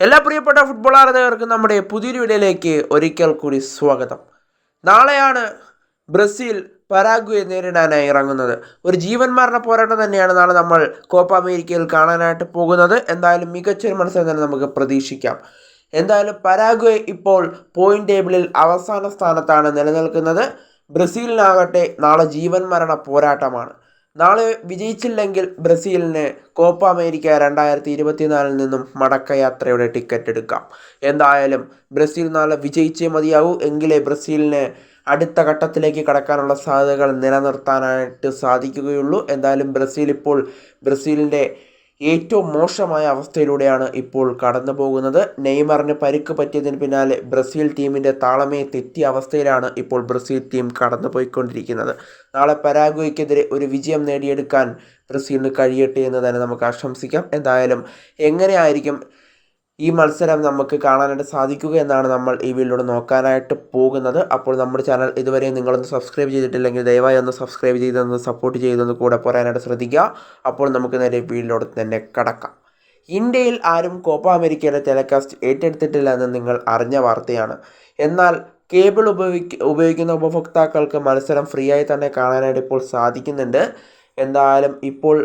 എല്ലാ പ്രിയപ്പെട്ട ഫുട്ബോൾ ആരാധകർക്കും നമ്മുടെ പുതിയൊരു വീഡിയോയിലേക്ക് ഒരിക്കൽ കൂടി സ്വാഗതം. നാളെയാണ് ബ്രസീൽ പരാഗ്വയെ നേരിടാനായി ഇറങ്ങുന്നത്. ഒരു ജീവൻ മരണ പോരാട്ടം തന്നെയാണ് നാളെ നമ്മൾ കോപ്പ അമേരിക്കയിൽ കാണാനായിട്ട് പോകുന്നത്. എന്തായാലും മികച്ചൊരു മത്സരം തന്നെ നമുക്ക് പ്രതീക്ഷിക്കാം. എന്തായാലും പരാഗ്വെ ഇപ്പോൾ പോയിന്റ് ടേബിളിൽ അവസാന സ്ഥാനത്താണ് നിലനിൽക്കുന്നത്. ബ്രസീലിനാകട്ടെ നാളെ ജീവൻ മരണ പോരാട്ടമാണ്. നാളെ വിജയിച്ചില്ലെങ്കിൽ ബ്രസീലിന് കോപ്പ അമേരിക്ക രണ്ടായിരത്തി ഇരുപത്തിനാലിൽ നിന്നും മടക്കയാത്രയുടെ ടിക്കറ്റ് എടുക്കാം. എന്തായാലും ബ്രസീൽ നാളെ വിജയിച്ചേ മതിയാവൂ. എങ്കിലേ ബ്രസീലിന് അടുത്ത ഘട്ടത്തിലേക്ക് കടക്കാനുള്ള സാധ്യതകൾ നിലനിർത്താനായിട്ട് സാധിക്കുകയുള്ളൂ. എന്തായാലും ബ്രസീൽ ഇപ്പോൾ ബ്രസീലിന്റെ ഏറ്റവും മോശമായ അവസ്ഥയിലൂടെയാണ് ഇപ്പോൾ കടന്നു പോകുന്നത് നെയ്മറിന് പരിക്ക് പറ്റിയതിന് പിന്നാലെ ബ്രസീൽ ടീമിന്റെ താളമേ തെറ്റിയ അവസ്ഥയിലാണ് ഇപ്പോൾ ബ്രസീൽ ടീം കടന്നു പോയിക്കൊണ്ടിരിക്കുന്നത് നാളെ പരാഗ്വയ്ക്കെതിരെ ഒരു വിജയം നേടിയെടുക്കാൻ ബ്രസീലിന് കഴിയട്ടെ എന്ന് തന്നെ നമുക്ക് ആശംസിക്കാം. എന്തായാലും എങ്ങനെയായിരിക്കും ഈ മത്സരം നമുക്ക് കാണാനായിട്ട് സാധിക്കുക എന്നാണ് നമ്മൾ ഈ വീഡിയോയിലൂടെ നോക്കാനായിട്ട് പോകുന്നത്. അപ്പോൾ നമ്മുടെ ചാനൽ ഇതുവരെ നിങ്ങളൊന്ന് സബ്സ്ക്രൈബ് ചെയ്തിട്ടില്ലെങ്കിൽ ദയവായി ഒന്ന് സബ്സ്ക്രൈബ് ചെയ്തൊന്ന് സപ്പോർട്ട് ചെയ്തൊന്ന് കൂടെ പോരാനായിട്ട് ശ്രദ്ധിക്കുക. അപ്പോൾ നമുക്ക് നേരെ വീഡിയോയിലൂടെ തന്നെ കടക്കാം. ഇന്ത്യയിൽ ആരും കോപ്പ അമേരിക്കയുടെ ടെലികാസ്റ്റ് ഏറ്റെടുത്തിട്ടില്ല എന്ന് നിങ്ങൾ അറിഞ്ഞ വാർത്തയാണ്. എന്നാൽ കേബിൾ ഉപയോഗിക്ക ഉപയോഗിക്കുന്ന ഉപഭോക്താക്കൾക്ക് മത്സരം ഫ്രീ ആയി തന്നെ കാണാനായിട്ട് ഇപ്പോൾ സാധിക്കുന്നുണ്ട്. എന്തായാലും ഇപ്പോൾ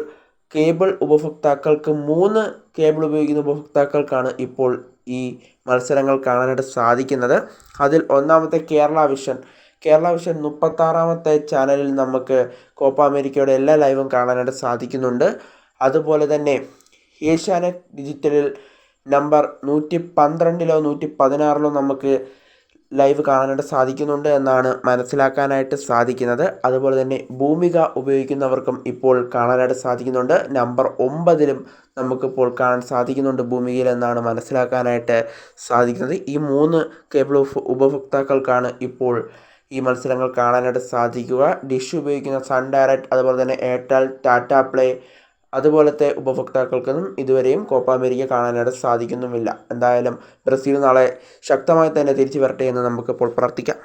കേബിൾ ഉപഭോക്താക്കൾക്ക് മൂന്ന് കേബിൾ ഉപയോഗിക്കുന്ന ഉപഭോക്താക്കൾക്കാണ് ഇപ്പോൾ ഈ മത്സരങ്ങൾ കാണാനായിട്ട് സാധിക്കുന്നത്. അതിൽ ഒന്നാമത്തെ കേരള വിഷൻ. കേരള വിഷൻ മുപ്പത്താറാമത്തെ ചാനലിൽ നമുക്ക് കോപ്പ അമേരിക്കയുടെ എല്ലാ ലൈവും കാണാനായിട്ട് സാധിക്കുന്നുണ്ട്. അതുപോലെ തന്നെ ഏഷ്യാനെറ്റ് ഡിജിറ്റലിൽ നമ്പർ നൂറ്റി പന്ത്രണ്ടിലോ നൂറ്റി പതിനാറിലോ നമുക്ക് ലൈവ് കാണാനായിട്ട് സാധിക്കുന്നുണ്ട് എന്നാണ് മനസ്സിലാക്കാനായിട്ട് സാധിക്കുന്നത്. അതുപോലെ തന്നെ ഭൂമിക ഉപയോഗിക്കുന്നവർക്കും ഇപ്പോൾ കാണാനായിട്ട് സാധിക്കുന്നുണ്ട്. നമ്പർ ഒമ്പതിലും നമുക്കിപ്പോൾ കാണാൻ സാധിക്കുന്നുണ്ട് ഭൂമികയിൽ എന്നാണ് മനസ്സിലാക്കാനായിട്ട് സാധിക്കുന്നത്. ഈ മൂന്ന് കേബിൾ ഉപഭോക്താക്കൾക്കാണ് ഇപ്പോൾ ഈ മത്സരങ്ങൾ കാണാനായിട്ട് സാധിക്കുക. ഡിഷ് ഉപയോഗിക്കുന്ന സൺ ഡയറക്റ്റ് അതുപോലെ തന്നെ എയർടെൽ ടാറ്റ പ്ലേ അതുപോലത്തെ ഉപഭോക്താക്കൾക്കൊന്നും ഇതുവരെയും കോപ്പ അമേരിക്ക കാണാനായിട്ട് സാധിക്കുന്നുമില്ല. എന്തായാലും ബ്രസീൽ നാളെ ശക്തമായി തന്നെ തിരിച്ചു വരട്ടെ എന്ന് നമുക്കിപ്പോൾ പ്രാർത്ഥിക്കാം.